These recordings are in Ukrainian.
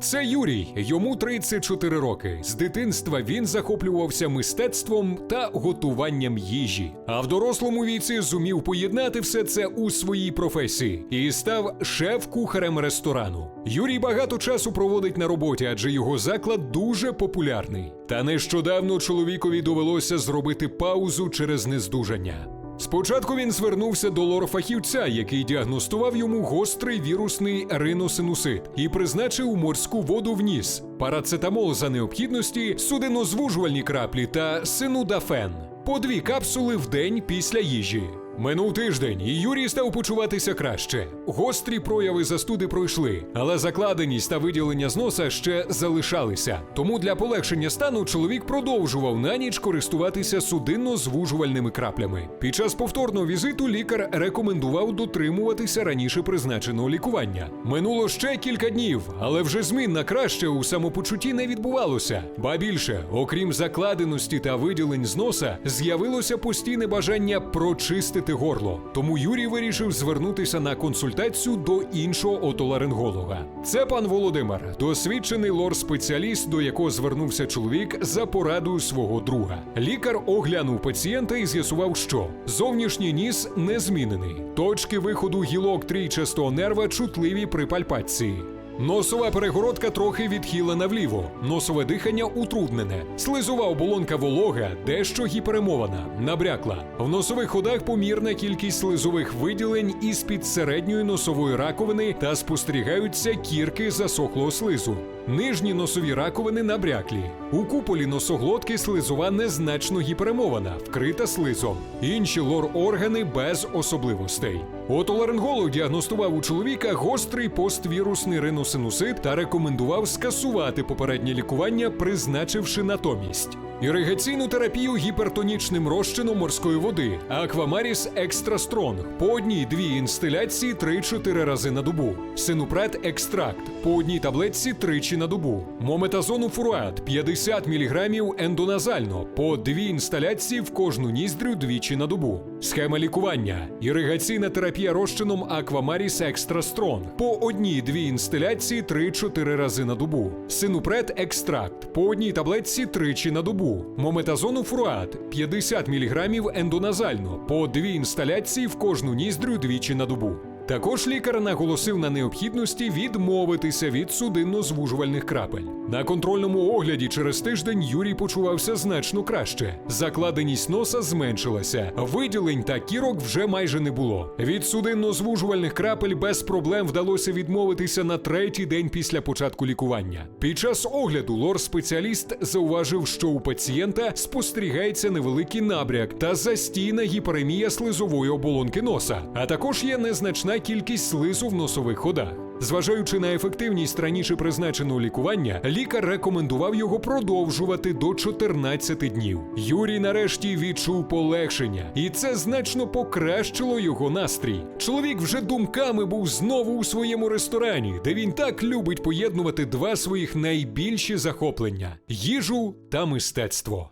Це Юрій, йому 34 роки. З дитинства він захоплювався мистецтвом та готуванням їжі. А в дорослому віці зумів поєднати все це у своїй професії і став шеф-кухарем ресторану. Юрій багато часу проводить на роботі, адже його заклад дуже популярний. Та нещодавно чоловікові довелося зробити паузу через нездужання. Спочатку він звернувся до лор-фахівця, який діагностував йому гострий вірусний риносинусит і призначив морську воду в ніс, парацетамол за необхідності, судинозвужувальні краплі та синудафен по дві капсули в день після їжі. Минув тиждень, і Юрій став почуватися краще. Гострі прояви застуди пройшли, але закладеність та виділення з носа ще залишалися. Тому для полегшення стану чоловік продовжував на ніч користуватися судинно-звужувальними краплями. Під час повторного візиту лікар рекомендував дотримуватися раніше призначеного лікування. Минуло ще кілька днів, але вже змін на краще у самопочутті не відбувалося. Ба більше, окрім закладеності та виділень з носа, з'явилося постійне бажання прочистити горло. Тому Юрій вирішив звернутися на консультацію до іншого отоларинголога. Це пан Володимир, досвідчений лор-спеціаліст, до якого звернувся чоловік за порадою свого друга. Лікар оглянув пацієнта і з'ясував, що зовнішній ніс не змінений. Точки виходу гілок трійчастого нерва чутливі при пальпації. Носова перегородка трохи відхилена вліво, носове дихання утруднене, слизова оболонка волога, дещо гіперемована, набрякла. В носових ходах помірна кількість слизових виділень із під середньої носової раковини та спостерігаються кірки засохлого слизу. Нижні носові раковини набряклі. У куполі носоглотки слизова незначно гіперемована, вкрита слизом. Інші лор-органи без особливостей. Отоларинголог діагностував у чоловіка гострий поствірусний риносинусит та рекомендував скасувати попереднє лікування, призначивши натомість. Іригаційну терапію гіпертонічним розчином морської води Аквамаріс Екстра Стронг по одній-дві інстиляції 3-4 рази на добу. Синупред Екстракт по одній таблетці тричі на добу. Мометазону фуруат 50 мг ендоназально по дві інсталяції в кожну ніздрю двічі на добу. Схема лікування: іригаційна терапія розчином Аквамаріс Екстра Стронг по одній-дві інстиляції 3-4 рази на добу. Синупред Екстракт по одній таблетці тричі на добу. Мометазону фруат 50 мг ендоназально по дві інсталяції в кожну ніздрю двічі на добу. Також лікар наголосив на необхідності відмовитися від судинно-звужувальних крапель. На контрольному огляді через тиждень Юрій почувався значно краще. Закладеність носа зменшилася, виділень та кірок вже майже не було. Від судинно-звужувальних крапель без проблем вдалося відмовитися на третій день після початку лікування. Під час огляду лор-спеціаліст зауважив, що у пацієнта спостерігається невеликий набряк та застійна гіперемія слизової оболонки носа, а також є незначна кількість слизу в носових ходах. Зважаючи на ефективність раніше призначеного лікування, лікар рекомендував його продовжувати до 14 днів. Юрій нарешті відчув полегшення, і це значно покращило його настрій. Чоловік вже думками був знову у своєму ресторані, де він так любить поєднувати два своїх найбільші захоплення їжу та мистецтво.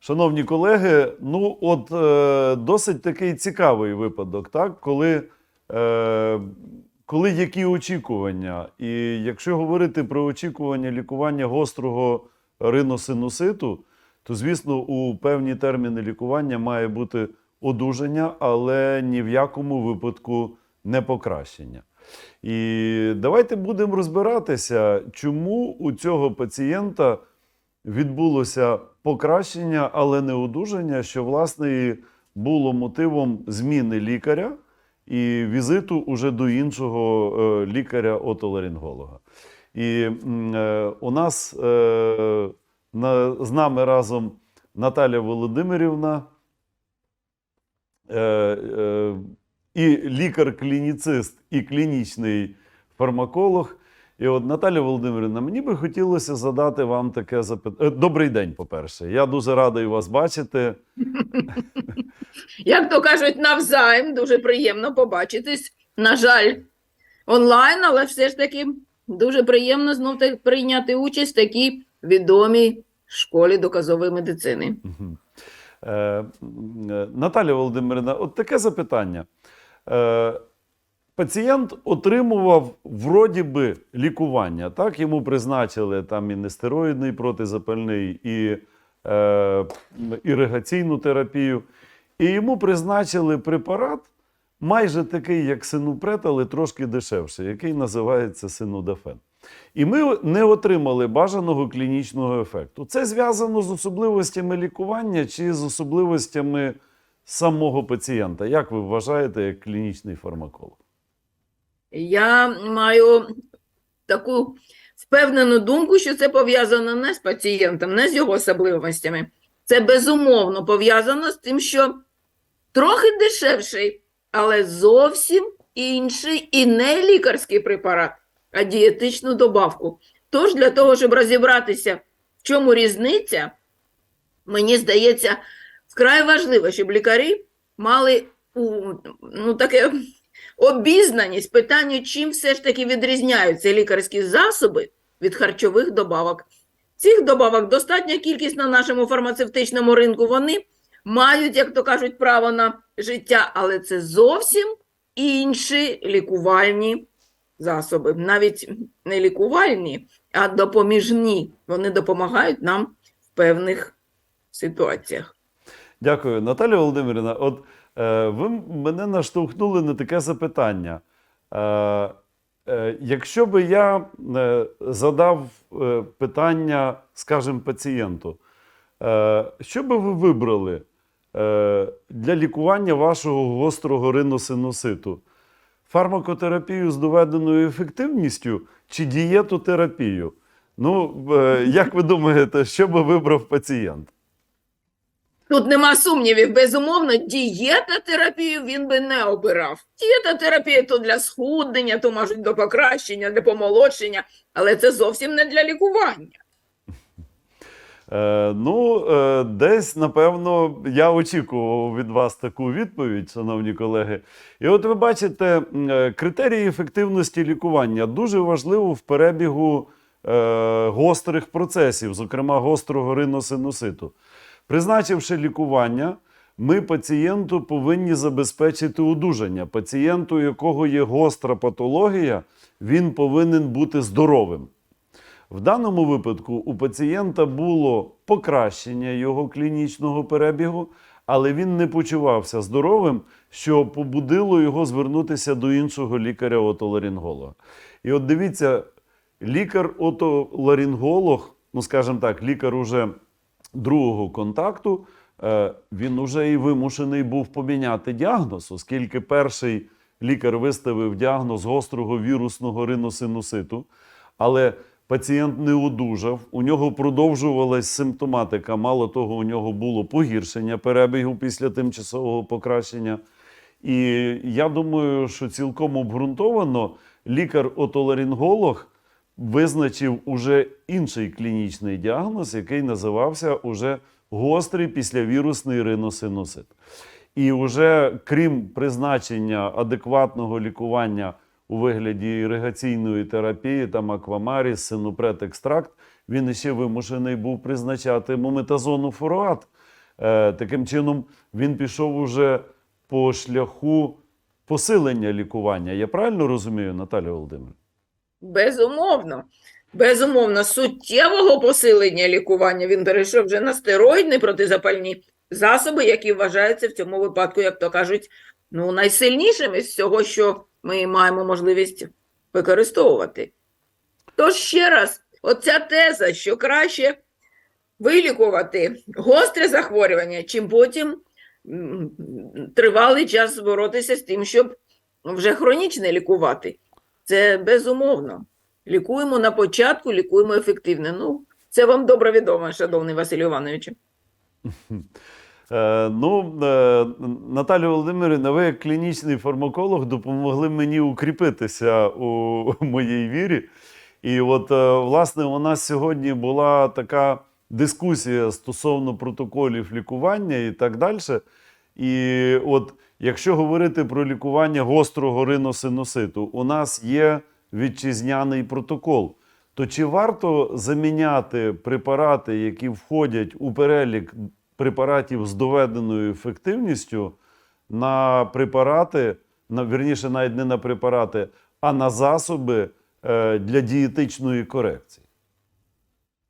Шановні колеги, ну от е, досить такий цікавий випадок, так? Коли, е, коли які очікування. І якщо говорити про очікування лікування гострого риносинуситу, то, звісно, у певні терміни лікування має бути одужання, але ні в якому випадку не покращення. І давайте будемо розбиратися, чому у цього пацієнта відбулося покращення, але не одужання, що власне і було мотивом зміни лікаря і візиту уже до іншого е, лікаря-отоларинголога. І е, у нас е, з нами разом Наталя Володимирівна. І лікар-клініцист, і клінічний фармаколог. І от Наталя Володимирівна, мені би хотілося задати вам таке запитання. Добрий день, по-перше. Я дуже радий вас бачити. Як то кажуть, навзаєм дуже приємно побачитись. На жаль, онлайн, але все ж таки дуже приємно знов прийняти участь в такій відомій школі доказової медицини. Е, е, Наталя Володимирівна, от таке запитання. Пацієнт отримував вроді би лікування. Так, йому призначили там і нестероїдний протизапальний, і е, іригаційну терапію. І йому призначили препарат, майже такий, як синупред, але трошки дешевший, який називається синудафен. І ми не отримали бажаного клінічного ефекту. Це зв'язано з особливостями лікування чи з особливостями самого пацієнта. Як ви вважаєте, як клінічний фармаколог? Я маю таку впевнену думку, що це пов'язано не з пацієнтом, не з його особливостями. Це безумовно пов'язано з тим, що трохи дешевший, але зовсім інший і не лікарський препарат, а дієтичну добавку. Тож для того, щоб розібратися, в чому різниця, мені здається, вкрай важливо, щоб лікарі мали ну, таке обізнаність питанню, чим все ж таки відрізняються лікарські засоби від харчових добавок. Цих добавок достатня кількість на нашому фармацевтичному ринку. Вони мають, як то кажуть, право на життя, але це зовсім інші лікувальні засоби. Навіть не лікувальні, а допоміжні. Вони допомагають нам в певних ситуаціях. Дякую, Наталя Володимирівна. От ви мене наштовхнули на таке запитання. Е, е, якщо би я е, задав е, питання, скажімо, пацієнту, е, що би ви вибрали е, для лікування вашого гострого риносинуситу? Фармакотерапію з доведеною ефективністю чи дієтотерапію? Ну, е, як ви думаєте, що би вибрав пацієнт? Тут нема сумнівів, безумовно, дієтотерапію він би не обирав. Дієтотерапія то для схуднення, то може до покращення, для помолодшення, але це зовсім не для лікування. Е, ну, е, десь, напевно, я очікував від вас таку відповідь, шановні колеги. І от ви бачите, е, критерії ефективності лікування дуже важливо в перебігу е, гострих процесів, зокрема гострого риносинуситу. Призначивши лікування, ми пацієнту повинні забезпечити одужання. Пацієнту, у якого є гостра патологія, він повинен бути здоровим. В даному випадку у пацієнта було покращення його клінічного перебігу, але він не почувався здоровим, що побудило його звернутися до іншого лікаря-отоларинголога. І от дивіться, лікар-отоларинголог, ну скажімо так, лікар уже другого контакту, е, він уже і вимушений був поміняти діагноз, оскільки перший лікар виставив діагноз гострого вірусного риносинуситу, але пацієнт не одужав, у нього продовжувалась симптоматика. Мало того, у нього було погіршення перебігу після тимчасового покращення. І я думаю, що цілком обґрунтовано лікар-отоларинголог визначив уже інший клінічний діагноз, який називався уже гострий післявірусний риносинусит. І вже крім призначення адекватного лікування у вигляді іригаційної терапії, там аквамаріс, синупред, екстракт, він ще вимушений був призначати мометазону фуруат. Е, таким чином, він пішов уже по шляху посилення лікування. Я правильно розумію, Наталя Володимирівна? Безумовно. Безумовно, суттєвого посилення лікування він перейшов вже на стероїдні протизапальні засоби, які вважаються в цьому випадку, як то кажуть, ну, найсильнішими з всього, що ми маємо можливість використовувати. Тож ще раз, оця теза, що краще вилікувати гостре захворювання, чим потім тривалий час боротися з тим, щоб вже хронічне лікувати. Це безумовно. Лікуємо на початку, лікуємо ефективно. Ну, це вам добре відомо, шановний Василь Іванович. Е, ну, е, Наталя Володимирівна, ви як клінічний фармаколог допомогли мені укріпитися у моїй вірі. І от, е, власне, у нас сьогодні була така дискусія стосовно протоколів лікування і так далі. І от, якщо говорити про лікування гострого риносинуситу, у нас є вітчизняний протокол. То чи варто заміняти препарати, які входять у перелік препаратів з доведеною ефективністю, на препарати на вірніше, навіть не на препарати, а на засоби е, для дієтичної корекції?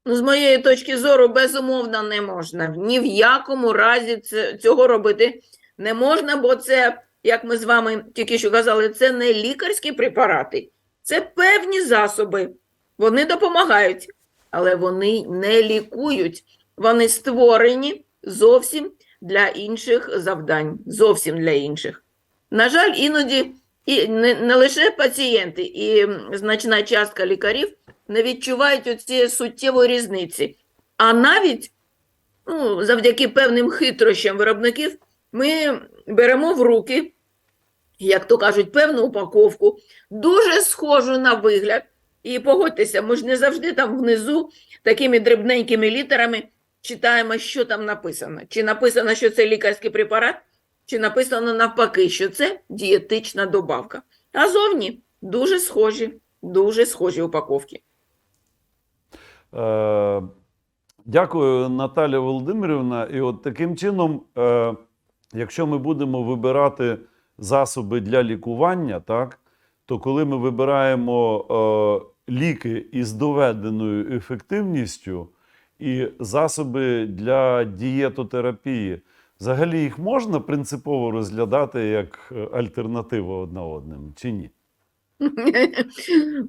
Ну, з моєї точки зору, безумовно, не можна. Ні в якому разі цього робити не можна, бо це, як ми з вами тільки що казали, це не лікарські препарати, це певні засоби. Вони допомагають, але вони не лікують. Вони створені зовсім для інших завдань, зовсім для інших. На жаль, іноді і не, не лише пацієнти, і значна частка лікарів не відчувають оцієї суттєвої різниці. А навіть ну, завдяки певним хитрощам виробників ми беремо в руки, як то кажуть, певну упаковку, дуже схожу на вигляд. І погодьтеся, ми ж не завжди там внизу такими дрібненькими літерами читаємо, що там написано. Чи написано, що це лікарський препарат, чи написано навпаки, що це дієтична добавка. А зовні дуже схожі, дуже схожі упаковки. Е, Дякую, Наталя Володимирівна. І от таким чином, е, якщо ми будемо вибирати засоби для лікування, так, то коли ми вибираємо е, ліки із доведеною ефективністю і засоби для дієтотерапії, взагалі їх можна принципово розглядати як е, альтернативу одна одним чи ні?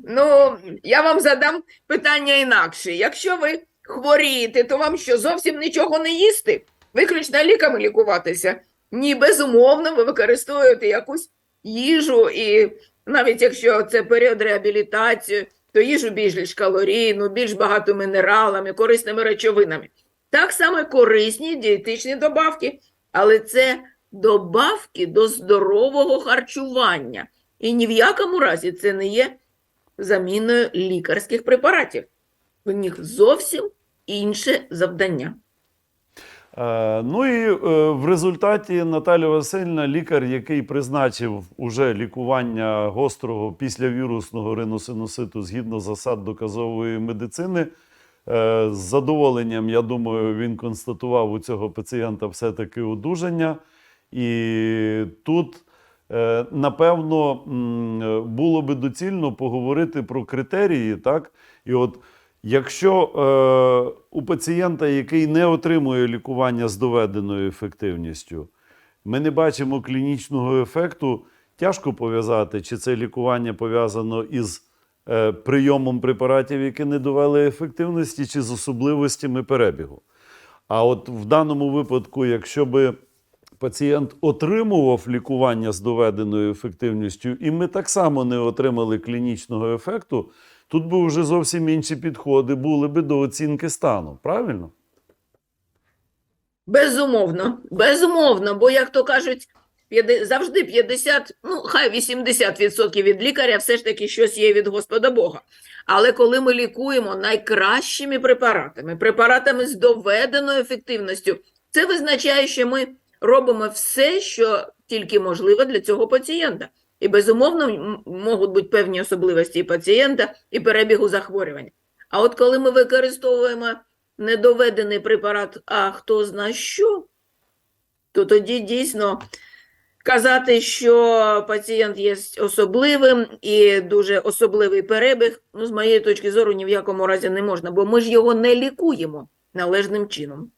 Ну, я вам задам питання інакше. Якщо ви хворієте, то вам що, зовсім нічого не їсти? Виключно ліками лікуватися? Ні, безумовно, ви використовуєте якусь їжу, і навіть якщо це період реабілітації, то їжу більш калорійну, більш багато мінералами, корисними речовинами. Так само корисні дієтичні добавки, але це добавки до здорового харчування. І ні в якому разі це не є заміною лікарських препаратів. У них зовсім інше завдання. Е, Ну і е, в результаті Наталя Васильівна, лікар, який призначив уже лікування гострого післявірусного риносинуситу згідно засад доказової медицини, з задоволенням, я думаю, він констатував у цього пацієнта все-таки одужання. І тут, е, напевно, було би доцільно поговорити про критерії, так? І от Якщо е, у пацієнта, який не отримує лікування з доведеною ефективністю, ми не бачимо клінічного ефекту, тяжко пов'язати, чи це лікування пов'язано із е, прийомом препаратів, які не довели ефективності, чи з особливостями перебігу. А от в даному випадку, якщо би пацієнт отримував лікування з доведеною ефективністю, і ми так само не отримали клінічного ефекту, тут би вже зовсім інші підходи були би до оцінки стану. Правильно? Безумовно, безумовно, бо, як то кажуть, завжди 50, ну хай 80% від лікаря все ж таки щось є від Господа Бога. Але коли ми лікуємо найкращими препаратами, препаратами з доведеною ефективністю, це визначає, що ми робимо все, що тільки можливо для цього пацієнта. І безумовно можуть бути певні особливості пацієнта, і перебігу захворювання. А от коли ми використовуємо недоведений препарат, а хто зна що, то тоді дійсно казати, що пацієнт є особливим і дуже особливий перебіг, ну, з моєї точки зору, ні в якому разі не можна, бо ми ж його не лікуємо належним чином.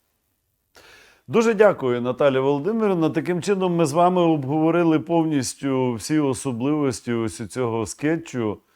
Дуже дякую, Наталя Володимирівна. Таким чином, ми з вами обговорили повністю всі особливості ось цього скетчу